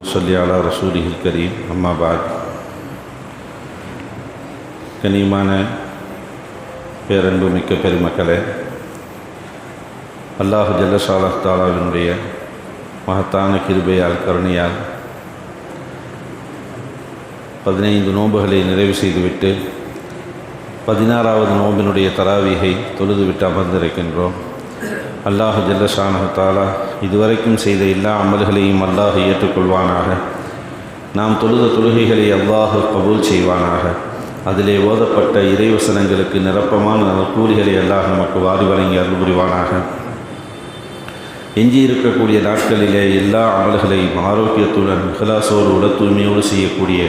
صلي على رسوله الكريم أما بعد கனியமான பேரன்பு மிக்க பெருமக்களே அல்லாஹு ஜல்லஷாலா தாலாவினுடைய மகத்தான கிருபையால் கருணையால் பதினைந்து நோன்புகளை நிறைவு செய்துவிட்டு பதினாறாவது நோம்பினுடைய தராவிகை தொழுதுவிட்டு அமர்ந்திருக்கின்றோம் அல்லாஹு ஜல்லஷானு தாலா இதுவரைக்கும் செய்த எல்லா அமல்களையும் அல்லாஹ் ஏற்றுக்கொள்வானாக. நாம் தொழுத தொழுகைகளை அல்லாஹு கபூல் செய்வானாக. அதிலே ஓதப்பட்ட இறைவசனங்களுக்கு நிரப்பமான கூலிகளை அல்லாஹ் நமக்கு வாரி வழங்கி அருள் புரிவானாக. எஞ்சி இருக்கக்கூடிய நாட்களிலே எல்லா அமல்களையும் ஆரோக்கியத்துடன் இஹ்லாசோடு உட தூய்மையோடு செய்யக்கூடிய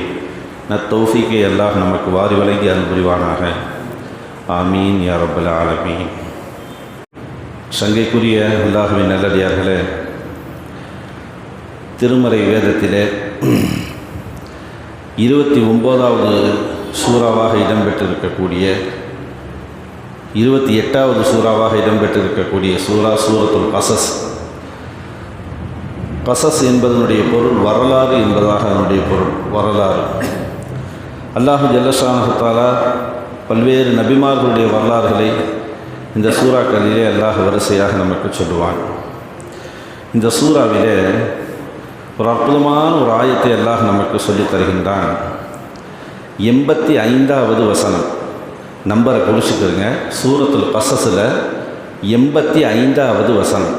நத்தௌஃபிக்கை அல்லாஹ் நமக்கு வாரி வழங்கி அருள் புரிவானாக. ஆமீன் யா ரப்பல் ஆலமீன். சங்கைக்குரிய அல்லாஹுவின் நல்லடியார்களே திருமறை வேதத்திலே இருபத்தி ஒம்போதாவது சூறாவாக இடம்பெற்றிருக்கக்கூடிய இருபத்தி எட்டாவது சூறாவாக இடம்பெற்றிருக்கக்கூடிய சூரா சூரத்துல் கசஸ் கசஸ் என்பதனுடைய பொருள் வரலாறு என்பதாக அதனுடைய பொருள் வரலாறு. அல்லாஹு ஜல்லஷானஹத்தாலா பல்வேறு நபிமார்களுடைய வரலாறுகளை இந்த சூறாக்களிலே அல்லாஹ் வரிசையாக நமக்கு சொல்லுவான். இந்த சூறாவிலே ஒரு அற்புதமான ஒரு ஆயத்தை அல்லாஹ் நமக்கு சொல்லித் தருகின்றான். எண்பத்தி ஐந்தாவது வசனம். நம்பரை குறிச்சிக்கிறங்க சூரத்தில் பசஸில் எண்பத்தி ஐந்தாவது வசனம்.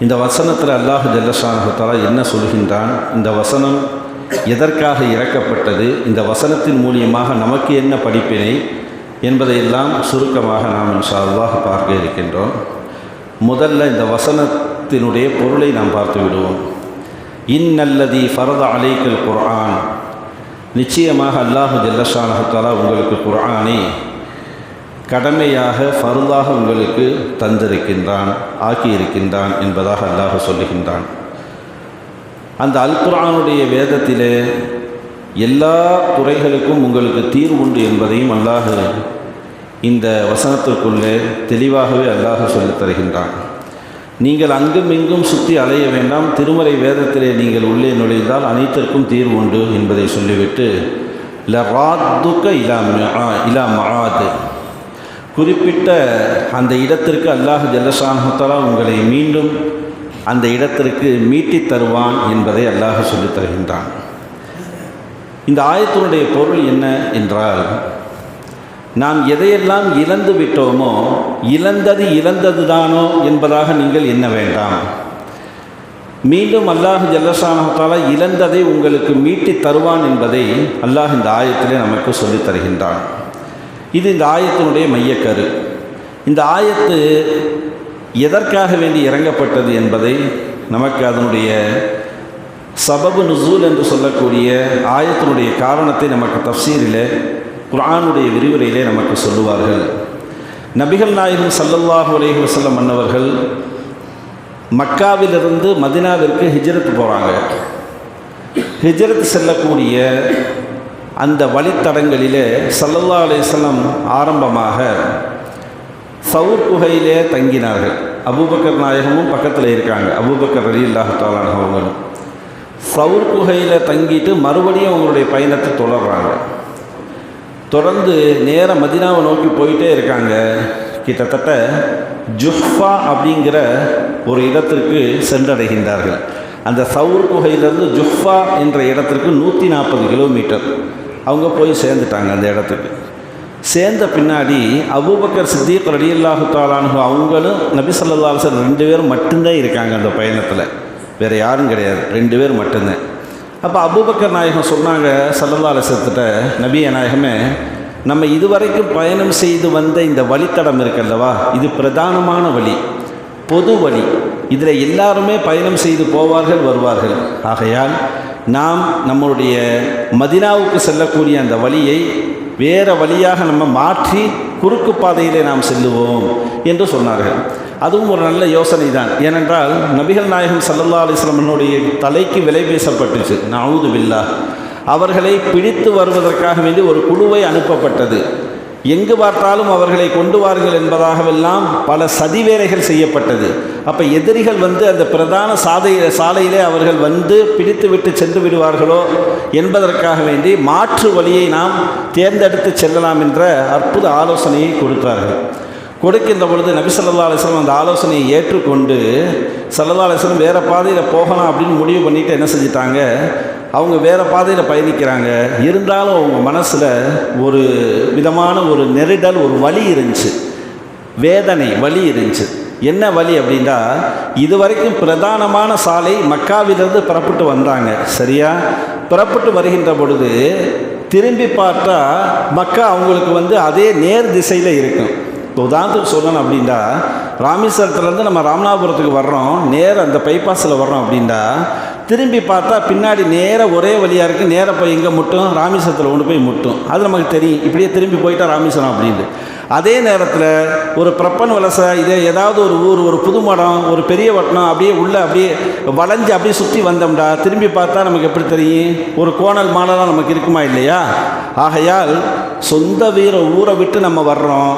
இந்த வசனத்தில் அல்லாஹ் ஜல்லஷானஹத்தாலா என்ன சொல்கின்றான்? இந்த வசனம் எதற்காக இறக்கப்பட்டது? இந்த வசனத்தின் மூலியமாக நமக்கு என்ன படிப்பினை? என்பதையெல்லாம் சுருக்கமாக நாம் இன்ஷா பார்க்க இருக்கின்றோம். முதல்ல இந்த வசனத்தினுடைய பொருளை நாம் பார்த்து விடுவோம். இன்னல்லதி ஃபரத அலைக்கல் குர்ஆன். நிச்சயமாக அல்லாஹு ஜல்லஷானஹத்தாலா உங்களுக்கு குர்ஆனை கடமையாக ஃபருதாக உங்களுக்கு தந்திருக்கின்றான் ஆக்கியிருக்கின்றான் என்பதாக அல்லாஹ் சொல்லுகின்றான். அந்த அல் குரானுடைய வேதத்திலே எல்லா துறைகளுக்கும் உங்களுக்கு தீர்வு உண்டு என்பதையும் அல்லாஹ் இந்த வசனத்திற்குள்ளே தெளிவாகவே அல்லாஹ் சொல்லித் தருகின்றான். நீங்கள் அங்கும் இங்கும் சுற்றி அலைய வேண்டாம் திருமறை வேதத்திலே நீங்கள் உள்ளே நுழைந்தால் அனைத்திற்கும் தீர்வு உண்டு என்பதை சொல்லிவிட்டு ல இலா இலா மகாது குறிப்பிட்ட அந்த இடத்திற்கு அல்லாஹ் ஜல்லஷானஹத்தலா உங்களை மீண்டும் அந்த இடத்திற்கு மீட்டித் தருவான் என்பதை அல்லாஹ் சொல்லித் தருகின்றான். இந்த ஆயத்தினுடைய பொருள் என்ன என்றால் நாம் எதையெல்லாம் இழந்து விட்டோமோ இழந்தது இழந்தது தானோ என்பதாக நீங்கள் எண்ண வேண்டாம். மீண்டும் அல்லாஹ் ஜல்லசானத்தால் இழந்ததை உங்களுக்கு மீட்டி தருவான் என்பதை அல்லாஹ் இந்த ஆயத்திலே நமக்கு சொல்லித் தருகின்றான். இது இந்த ஆயத்தினுடைய மையக்கரு. இந்த ஆயத்து எதற்காக வேண்டி இறங்கப்பட்டது என்பதை நமக்கு அதனுடைய சபபு நுசூல் என்று சொல்லக்கூடிய ஆயத்தினுடைய காரணத்தை நமக்கு தப்சீரிலே குரானுடைய விரிவுரையிலே நமக்கு சொல்லுவார்கள். நபிகள் நாயகம் சல்லல்லாஹு அலைஹி வசல்லம் மன்னவர்கள் மக்காவிலிருந்து மதினாவிற்கு ஹிஜ்ரத் போகிறாங்க ஹிஜரத் செல்லக்கூடிய அந்த வழித்தடங்களிலே சல்லல்லா அலையம் ஆரம்பமாக சவுர் குகையிலே தங்கினார்கள். அபூபக்கர் நாயகமும் பக்கத்தில் இருக்காங்க. அபூபக்கர் அலி அல்லாஹாலான அவங்களும் சவுர் குகையில் தங்கிட்டு மறுபடியும் அவங்களுடைய பயணத்தை தொடர்றாங்க. தொடர்ந்து நேராக மதினாவை நோக்கி போயிட்டே இருக்காங்க. கிட்டத்தட்ட ஜுஹ்ஃபா அப்படிங்கிற ஒரு இடத்திற்கு சென்றடைகின்றார்கள். அந்த சவுர் குகையிலிருந்து ஜுஹ்ஃபா என்ற இடத்திற்கு நூற்றி நாற்பது கிலோமீட்டர். அவங்க போய் சேர்ந்துட்டாங்க அந்த இடத்துக்கு. சேர்ந்த பின்னாடி அபூபக்கர் சித்திக் ரடியல்லாஹு தாலானு அவங்களும் நபி சொல்லா சார் ரெண்டு பேரும் மட்டும்தான் இருக்காங்க அந்த பயணத்தில். வேறு யாரும் கிடையாது. ரெண்டு பேர் மட்டும்தான். அப்போ அபூபக்கர் நாயகம் சொன்னாங்க சல்லல்லா அலிசத்திட்ட நபிய நாயகமே நம்ம இதுவரைக்கும் பயணம் செய்து வந்த இந்த வழித்தடம் இருக்கல்லவா இது பிரதானமான வழி பொது வழி. இதில் எல்லாருமே பயணம் செய்து போவார்கள் வருவார்கள். ஆகையால் நாம் நம்மளுடைய மதினாவுக்கு செல்லக்கூடிய அந்த வழியை வேறு வழியாக நம்ம மாற்றி குறுக்கு பாதையிலே நாம் செல்லுவோம் என்று சொன்னார்கள். அதுவும் ஒரு நல்ல யோசனை தான் ஏனென்றால் நபிகள் நாயகம் சல்லல்லா அலிஸ்லமனுடைய தலைக்கு விலை பேசப்பட்டுச்சு. நவுது பில்லா. அவர்களை பிடித்து வருவதற்காக வேண்டி ஒரு குழுவை அனுப்பப்பட்டது. எங்கு பார்த்தாலும் அவர்களை கொண்டு வாருங்கள் என்பதாகவெல்லாம் பல சதிவேலைகள் செய்யப்பட்டது. அப்போ எதிரிகள் வந்து அந்த பிரதான சாதை சாலையிலே அவர்கள் வந்து பிடித்து விட்டு சென்று விடுவார்களோ என்பதற்காக வேண்டி மாற்று வழியை நாம் தேர்ந்தெடுத்து செல்லலாம் என்ற அற்புத ஆலோசனையை கொடுத்தார்கள். கொடுக்கின்ற பொழுது நபி சல்லா அலைஹி அந்த ஆலோசனையை ஏற்றுக்கொண்டு சல்லா அலைஹி வேறு பாதையில் போகலாம் அப்படின்னு முடிவு பண்ணிவிட்டு என்ன செஞ்சிட்டாங்க? அவங்க வேறு பாதையில் பயணிக்கிறாங்க. இருந்தாலும் அவங்க மனசில் ஒரு விதமான ஒரு நெருடல் ஒரு வலி இருந்துச்சு. வேதனை வலி இருந்துச்சு. என்ன வழி அப்படின்னா இதுவரைக்கும் பிரதானமான சாலை மக்காவிலிருந்து புறப்பட்டு வந்தாங்க. சரியா? புறப்பட்டு வருகின்ற பொழுது திரும்பி பார்த்தா மக்கா அவங்களுக்கு வந்து அதே நேர் திசையில் இருக்கும். இப்போ உதாரணத்துக்கு சொல்லணும் அப்படின்னா ராமேஸ்வரத்துலேருந்து நம்ம ராமநாதபுரத்துக்கு வர்றோம் நேராக அந்த பைபாஸில் வர்றோம் அப்படின்னா திரும்பி பார்த்தா பின்னாடி நேராக ஒரே வழியாக இருக்குது நேராக போய் எங்கே முட்டும் ராமேஸ்வரத்தில் கொண்டு போய் முட்டும். அது நமக்கு தெரியும். இப்படியே திரும்பி போயிட்டா ராமேஸ்வரம் அப்படின்ட்டு அதே நேரத்தில் ஒரு பிரப்பன் வலசை இதே ஏதாவது ஒரு ஊர் ஒரு புது மடம் ஒரு பெரிய வட்டணம் அப்படியே உள்ளே அப்படியே வளைஞ்சு அப்படியே சுற்றி வந்தோம்டா திரும்பி பார்த்தா நமக்கு எப்படி தெரியும்? ஒரு கோணல் மாடலாம் நமக்கு இருக்குமா இல்லையா? ஆகையால் சொந்த வீர ஊரை விட்டு நம்ம வர்றோம்.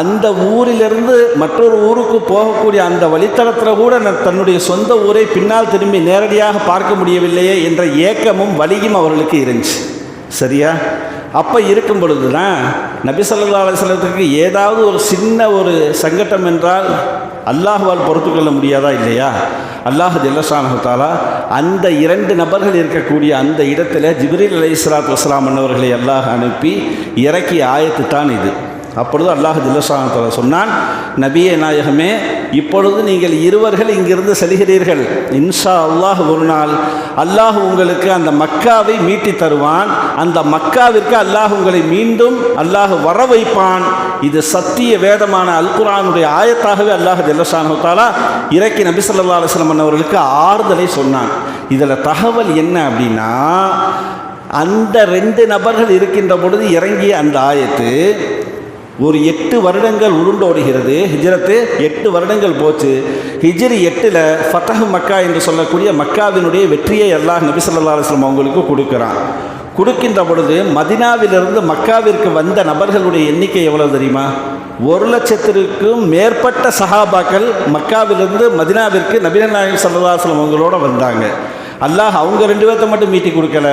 அந்த ஊரிலிருந்து மற்றொரு ஊருக்கு போகக்கூடிய அந்த வழித்தடத்தில் கூட தன்னுடைய சொந்த ஊரை பின்னால் திரும்பி நேரடியாக பார்க்க முடியவில்லையே என்ற ஏக்கமும் வலியும் அவர்களுக்கு இருந்துச்சு. சரியா? அப்போ இருக்கும் பொழுது தான் நபி ஸல்லல்லாஹு ஏதாவது ஒரு சின்ன ஒரு சங்கடம் என்றால் அல்லாஹ்வால் பொறுத்துக்கொள்ள முடியாதா இல்லையா? அல்லாஹ் ஜல்லஷானஹாலா அந்த இரண்டு நபர்கள் இருக்கக்கூடிய அந்த இடத்துல ஜிப்ரீல் அலி இஸ்லாத் வஸ்லாம் அன்னவர்களை அல்லாஹ் அனுப்பி இறக்கிய ஆயத்து தான் இது. அப்பொழுது அல்லாஹ் ஜில்லசானத்தால சொன்னான் நபிய நாயகமே இப்பொழுது நீங்கள் இருவர்கள் இங்கிருந்து செல்கிறீர்கள். இன்ஷா அல்லாஹ் ஒரு நாள் அல்லாஹ் உங்களுக்கு அந்த மக்காவை மீட்டி தருவான். அந்த மக்காவிற்கு அல்லாஹ் உங்களை மீண்டும் அல்லாஹ் வர வைப்பான் இது சத்திய வேதமான அல்குரானுடைய ஆயத்தாகவே அல்லாஹ் ஜல்லஷானத்தாலா இறக்கி நபி சொல்லா அலைஹி அவர்களுக்கு ஆறுதலை சொன்னான். இதில் தகவல் என்ன அப்படின்னா அந்த ரெண்டு நபர்கள் இருக்கின்ற பொழுது இறங்கிய அந்த ஆயத்து ஒரு எட்டு வருடங்கள் உருண்டோடுகிறது. ஹிஜ்ரத்து எட்டு வருடங்கள் போச்சு. ஹிஜ்ரி எட்டில் ஃபத்தஹ் மக்கா என்று சொல்லக்கூடிய மக்காவினுடைய வெற்றியை அல்லாஹ் நபி சொல்லா அலுவலம் அவங்களுக்கு கொடுக்குறான். கொடுக்கின்ற பொழுது மதினாவிலிருந்து மக்காவிற்கு வந்த நபர்களுடைய எண்ணிக்கை எவ்வளவு தெரியுமா? ஒரு லட்சத்திற்கும் மேற்பட்ட சஹாபாக்கள் மக்காவிலிருந்து மதினாவிற்கு நபீன நாயகம் ஸல்லல்லாஹு அவங்களோட வந்தாங்க. அல்லாஹ் அவங்க ரெண்டு பேர்த்த மட்டும் மீட்டி கொடுக்கல.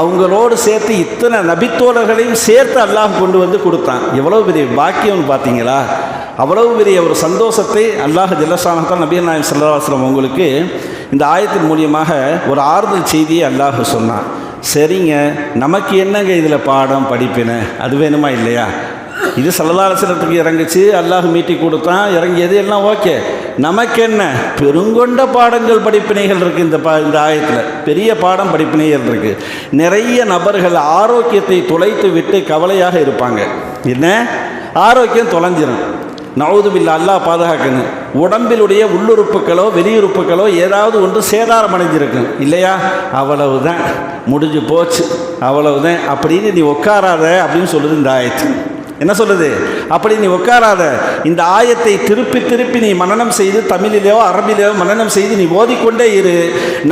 அவங்களோடு சேர்த்து இத்தனை நபித்தோழர்களையும் சேர்த்து அல்லாஹ் கொண்டு வந்து கொடுத்தான். எவ்வளோ பெரிய பாக்கியம்னு பார்த்தீங்களா? அவ்வளவு பெரிய ஒரு சந்தோஷத்தை அல்லாஹ் ஜல்லசானத்தான் நபீர் நாயம் சல்லாஹ்லம் அவங்களுக்கு இந்த ஆயத்தின் மூலியமாக ஒரு ஆறுதல் செய்தியை அல்லாஹ் சொன்னான். சரிங்க நமக்கு என்னங்க இதில் பாடம் படிப்பின அது வேணுமா இல்லையா? இது சல்லதாலசனத்துக்கு இறங்குச்சு அல்லாஹ் மீட்டி கொடுத்தான் இறங்கியது எல்லாம் ஓகே. நமக்கு என்ன பெருங்கொண்ட பாடங்கள் படிப்பினைகள் இருக்குது இந்த பா இந்த ஆயத்தில். பெரிய பாடம் படிப்பினைகள் இருக்குது நிறைய நபர்கள் ஆரோக்கியத்தை தொலைத்து விட்டு கவலையாக இருப்பாங்க. என்ன? ஆரோக்கியம் தொலைஞ்சிடும் நவுதுபில்லா அல்லாஹ் பாதுகாக்கணும் உடம்பிலுடைய உள்ளுறுப்புகளோ வெளியுறுப்புகளோ ஏதாவது ஒன்று சேதாரம் அடைஞ்சிருக்கும். இல்லையா? அவ்வளவுதான். முடிஞ்சு போச்சு. அவ்வளவுதான். அப்படின்னு நீ உட்காராத அப்படின்னு சொல்லுது இந்த ஆயத்து. என்ன சொல்லுது? அப்படி நீ உட்காராத. இந்த ஆயத்தை திருப்பி திருப்பி நீ மனநம் செய்து தமிழிலேயோ அரபிலேயோ மனநம் செய்து நீ ஓதிக்கொண்டே இரு.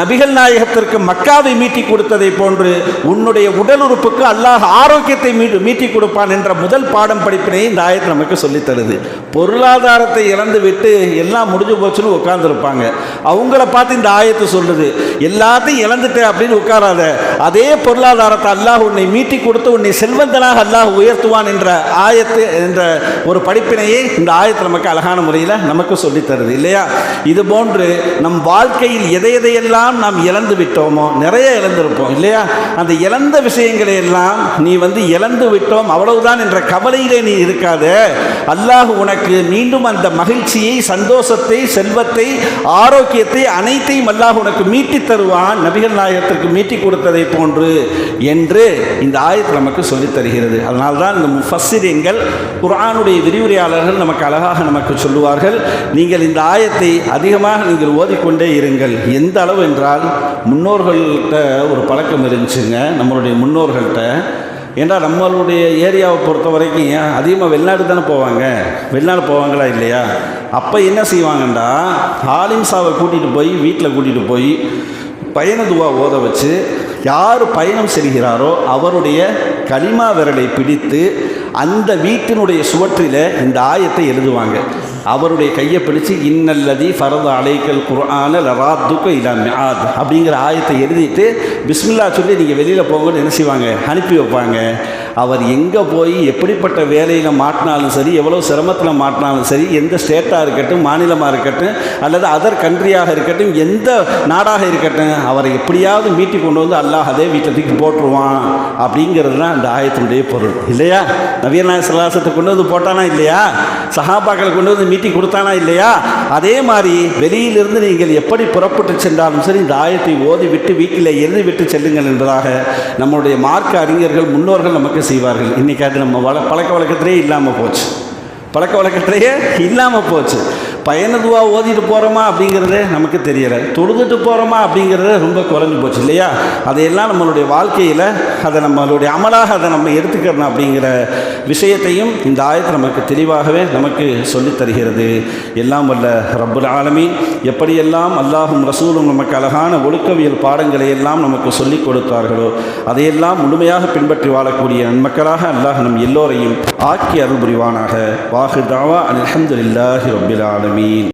நபிகள் நாயகத்திற்கு மக்காவை மீட்டி கொடுத்ததை போன்று உன்னுடைய உடல் உறுப்புக்கு அல்லாஹ் ஆரோக்கியத்தை மீட்டு மீட்டி கொடுப்பான் என்ற முதல் பாடம் படிப்பினை இந்த ஆயத்தை நமக்கு சொல்லித்தருது. பொருளாதாரத்தை இழந்து விட்டு எல்லாம் முடிஞ்சு போச்சுன்னு உட்காந்துருப்பாங்க அவங்கள பார்த்து இந்த ஆயத்தை சொல்லுது எல்லாத்தையும் இழந்துட்டேன் அப்படின்னு உட்காராத. அதே பொருளாதாரத்தை அல்லாஹ் உன்னை மீட்டி கொடுத்து உன்னை செல்வந்தனாக அல்லாஹ் உயர்த்துவான் என்ற ஆயத்து என்ற ஒரு படிப்பினையே இந்த ஆயத்தை நமக்கு அழகான முறையில் நமக்கு சொல்லித் தருது இல்லையா? இது போன்று நம் வாழ்க்கையில் எதை எதையெல்லாம் நாம் இழந்து விட்டோமோ நிறைய இழந்திருப்போம் இல்லையா? அந்த இழந்த விஷயங்களை எல்லாம் நீ வந்து இழந்து விட்டோம் அவ்வளவுதான் என்ற கவலையிலே நீ இருக்காத. அல்லாஹ் உனக்கு மீண்டும் அந்த மகிழ்ச்சியை சந்தோஷத்தை செல்வத்தை ஆரோக்கியத்தை அனைத்தையும் அல்லாஹ் உனக்கு மீட்டி தருவான் நபிகள் நாயகத்திற்கு மீட்டி கொடுத்ததை போன்று என்று இந்த ஆயத்து நமக்கு சொல்லித் தருகிறது. அதனால்தான் இந்த முஃபஸ்ஸிரீன்கள் குரானுடைய விரிவுரையாளர்கள் நமக்கு அழகாக நமக்கு சொல்லுவார்கள். நீங்கள் இந்த ஆயத்தை அதிகமாக நீங்கள் ஓதிக்கொண்டே இருங்கள். எந்த அளவு என்றால் முன்னோர்கள்ட்ட ஒரு பழக்கம் இருந்துச்சுங்க. நம்மளுடைய முன்னோர்கள்ட்ட ஏன்னா நம்மளுடைய ஏரியாவை பொறுத்த வரைக்கும் அதிகமாக வெளிநாடு தானே போவாங்க. வெளிநாடு போவாங்களா இல்லையா? அப்போ என்ன செய்வாங்கண்டா? ஆலிம்சாவை கூட்டிகிட்டு போய் வீட்டில் கூட்டிகிட்டு போய் பயண துவா ஓத வச்சு யார் பயணம் செல்கிறாரோ அவருடைய களிமா விரலை பிடித்து அந்த வீட்டினுடைய சுவற்றில் இந்த ஆயத்தை எழுதுவாங்க. அவருடைய கையை பிடிச்சு இன்னல்லதி ஃபரத அலைக்கல் குர்ஆன லராத்துக்கு இலா மிஆத் அப்படிங்கிற ஆயத்தை எழுதிட்டு பிஸ்மில்லா சொல்லி நீங்கள் வெளியில் போகணும்னு என்ன செய்வாங்க? அனுப்பி வைப்பாங்க. அவர் எங்கே போய் எப்படிப்பட்ட வேலையில் மாட்டினாலும் சரி எவ்வளோ சிரமத்தில் மாட்டினாலும் சரி எந்த ஸ்டேட்டாக இருக்கட்டும் மாநிலமாக இருக்கட்டும் அல்லது அதர் கண்ட்ரியாக இருக்கட்டும் எந்த நாடாக இருக்கட்டும் அவரை எப்படியாவது மீட்டி கொண்டு வந்து அல்லாஹ் அதே வீட்டத்துக்கு போட்டுருவான் அப்படிங்கிறது தான் அந்த ஆயத்தினுடைய பொருள். இல்லையா? நவீன சிலாசத்தை கொண்டு வந்து போட்டானா இல்லையா? சஹாபாக்களை கொண்டு வந்து மீட்டி கொடுத்தானா இல்லையா? அதே மாதிரி வெளியிலிருந்து நீங்கள் எப்படி புறப்பட்டு சென்றாலும் சரி இந்த ஆயத்தை ஓதி விட்டு வீட்டில் எழுதி விட்டு செல்லுங்கள் என்பதாக நம்மளுடைய மார்க்க அறிஞர்கள் முன்னோர்கள் நமக்கு செய்வார்கள். இன்றைக்கி அது நம்ம வள பழக்க வழக்கத்திலே இல்லாமல் போச்சு. பழக்க வழக்கத்திலேயே இல்லாமல் போச்சு. பயணதுவாக ஓதிட்டு போகிறோமா அப்படிங்கிறதே நமக்கு தெரியலை. தொழுதுட்டு போகிறோமா அப்படிங்கிறது ரொம்ப குறைஞ்சி போச்சு இல்லையா? அதையெல்லாம் நம்மளுடைய வாழ்க்கையில் அதை நம்மளுடைய அமலாக அதை நம்ம எடுத்துக்கிறோம் அப்படிங்கிற விஷயத்தையும் இந்த ஆயத்தை நமக்கு தெளிவாகவே நமக்கு சொல்லித் தருகிறது. எல்லாம் வல்ல ரப்புல் ஆலமி எப்படியெல்லாம் அல்லாஹும் ரசூலும் நமக்கு அழகான ஒழுக்கவியல் பாடங்களை எல்லாம் நமக்கு சொல்லிக் கொடுத்தார்களோ அதையெல்லாம் முழுமையாக பின்பற்றி வாழக்கூடிய நன்மக்களாக அல்லாஹ் நம் எல்லோரையும் ஆக்கி அருள் புரிவானாக. வாஹு தாவா அல்ஹம்துலில்லாஹி ஆலமி ஆலமீன்